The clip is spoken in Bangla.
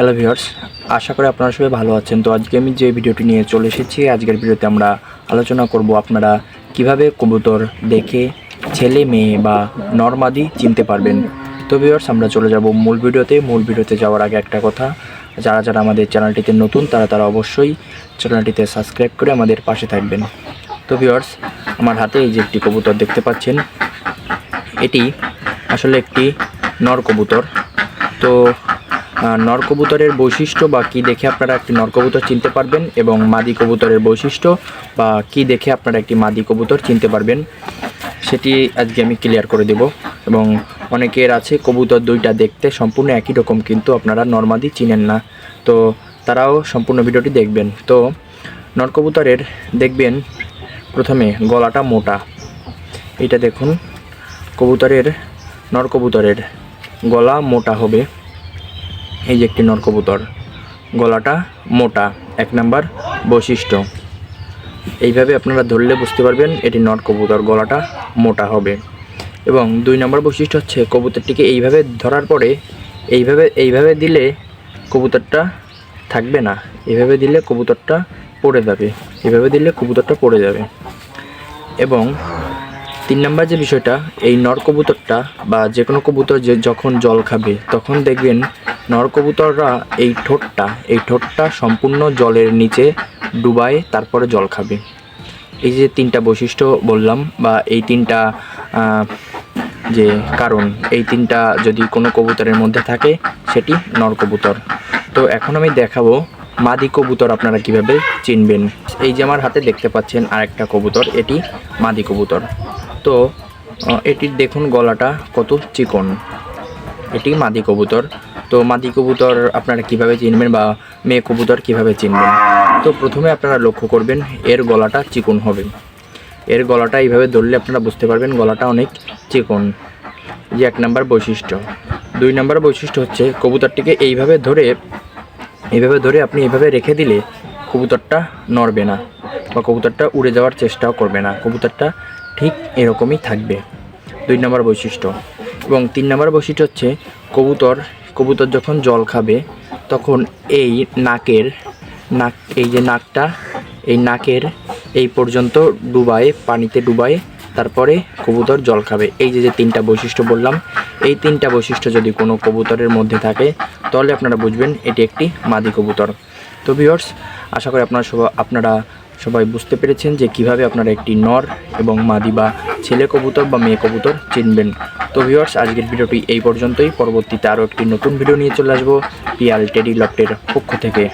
হ্যালো ভিউয়ার্স, আশা করি আপনারা সবাই ভালো আছেন। তো আজকে আমি যে ভিডিওটি নিয়ে চলে এসেছি, আজকের ভিডিওতে আমরা আলোচনা করব আপনারা কীভাবে কবুতর দেখে ছেলে মেয়ে বা নর্মাদি চিনতে পারবেন। তো ভিউয়ার্স, আমরা চলে যাব মূল ভিডিওতে। মূল ভিডিওতে যাওয়ার আগে একটা কথা, যারা যারা আমাদের চ্যানেলটিতে নতুন, তারা তারা অবশ্যই চ্যানেলটিতে সাবস্ক্রাইব করে আমাদের পাশে থাকবেন। তো ভিউয়ার্স, আমার হাতে এই যে একটি কবুতর দেখতে পাচ্ছেন, এটি আসলে একটি নর কবুতর। তো আহ, নর কবুতরের বৈশিষ্ট্য বা কি দেখে আপনারা একটি নর কবুতর চিনতে পারবেন এবং মাদি কবুতরের বৈশিষ্ট্য বা কি দেখে আপনারা একটি মাদি কবুতর চিনতে পারবেন সেটি আজকে আমি ক্লিয়ার করে দেব। এবং অনেকের আছে কবুতর দুইটা দেখতে সম্পূর্ণ একই রকম কিন্তু আপনারা নর্মাদি চিনেন না। তো তারাও সম্পূর্ণ ভিডিওটি দেখবেন। তো নর কবুতরের দেখবেন প্রথমে গলাটা মোটা। এটা দেখুন কবুতরের নর কবুতরের গলা মোটা হবে। এই যে একটি নর কবুতর গলাটা মোটা, এক নাম্বার বৈশিষ্ট্য। এইভাবে আপনারা ধরলে বুঝতে পারবেন এটি নর কবুতর গলাটা মোটা হবে। এবং দুই নম্বর বৈশিষ্ট্য হচ্ছে কবুতরটিকে এইভাবে ধরার পরে এইভাবে এইভাবে দিলে কবুতরটা থাকবে না। এভাবে দিলে কবুতরটা পড়ে যাবে। এভাবে দিলে কবুতরটা পড়ে যাবে। এবং তিন নাম্বার যে বিষয়টা, এই নর কবুতরটা বা যে কোনো কবুতর যে যখন জল খাবে, তখন দেখবেন নর কবুতররা এই ঠোঁটটা এই ঠোঁটটা সম্পূর্ণ জলের নিচে ডুবায়, তারপরে জল খাবে। এই যে তিনটা বৈশিষ্ট্য বললাম বা এই তিনটা যে কারণ, এই তিনটা যদি কোনো কবুতরের মধ্যে থাকে, সেটি নর কবুতর তো এখন আমি দেখাবো মাদি কবুতর আপনারা কীভাবে চিনবেন? এই যে আমার হাতে দেখতে পাচ্ছেন আরেকটা কবুতর, এটি মাদি কবুতর। তো এটির দেখুন গলাটা কত চিকন। এটি মাদি কবুতর। তো, মাদি কবুতর আপনারা কীভাবে চিনবেন বা মেয়ে কবুতর কীভাবে চিনবেন? তো, প্রথমে আপনারা লক্ষ্য করবেন, এর গলাটা চিকন হবে। এর গলাটা এইভাবে ধরলে আপনারা বুঝতে পারবেন গলাটা অনেক চিকন। যে এক নাম্বার বৈশিষ্ট্য। দুই নাম্বার বৈশিষ্ট্য হচ্ছে কবুতরটিকে এইভাবে ধরে এইভাবে ধরে আপনি এভাবে রেখে দিলে কবুতরটা নড়বে না বা কবুতরটা উড়ে যাওয়ার চেষ্টাও করবে না। কবুতরটা ঠিক এরকমই থাকবে। দুই নম্বর বৈশিষ্ট্য এবং তিন নম্বর বৈশিষ্ট্য হচ্ছে কবুতর কবুতর যখন জল খাবে তখন এই নাকের নাক, এই যে নাকটা, এই নাকের এই পর্যন্ত ডুবায়, পানিতে ডুবায় তারপরে কবুতর জল খাবে। এই যে যে তিনটা বৈশিষ্ট্য বললাম, এই তিনটা বৈশিষ্ট্য যদি কোনো কবুতরের মধ্যে থাকে, তাহলে আপনারা বুঝবেন এটি একটি মাদি কবুতর। তো ভিউয়ার্স আশা করি আপনারা সব, আপনারা সবাই বুঝতে পেরেছেন যে কীভাবে আপনারা একটি নর এবং মাদি বা ছেলে কবুতর বা মেয়ে কবুতর চিনবেন। তো ভিউয়ার্স আজকের ভিডিওটি এই পর্যন্তই। পরবর্তীতে আরও একটি নতুন ভিডিও নিয়ে চলে আসব পিয়াল টেডি লফটের পক্ষ থেকে।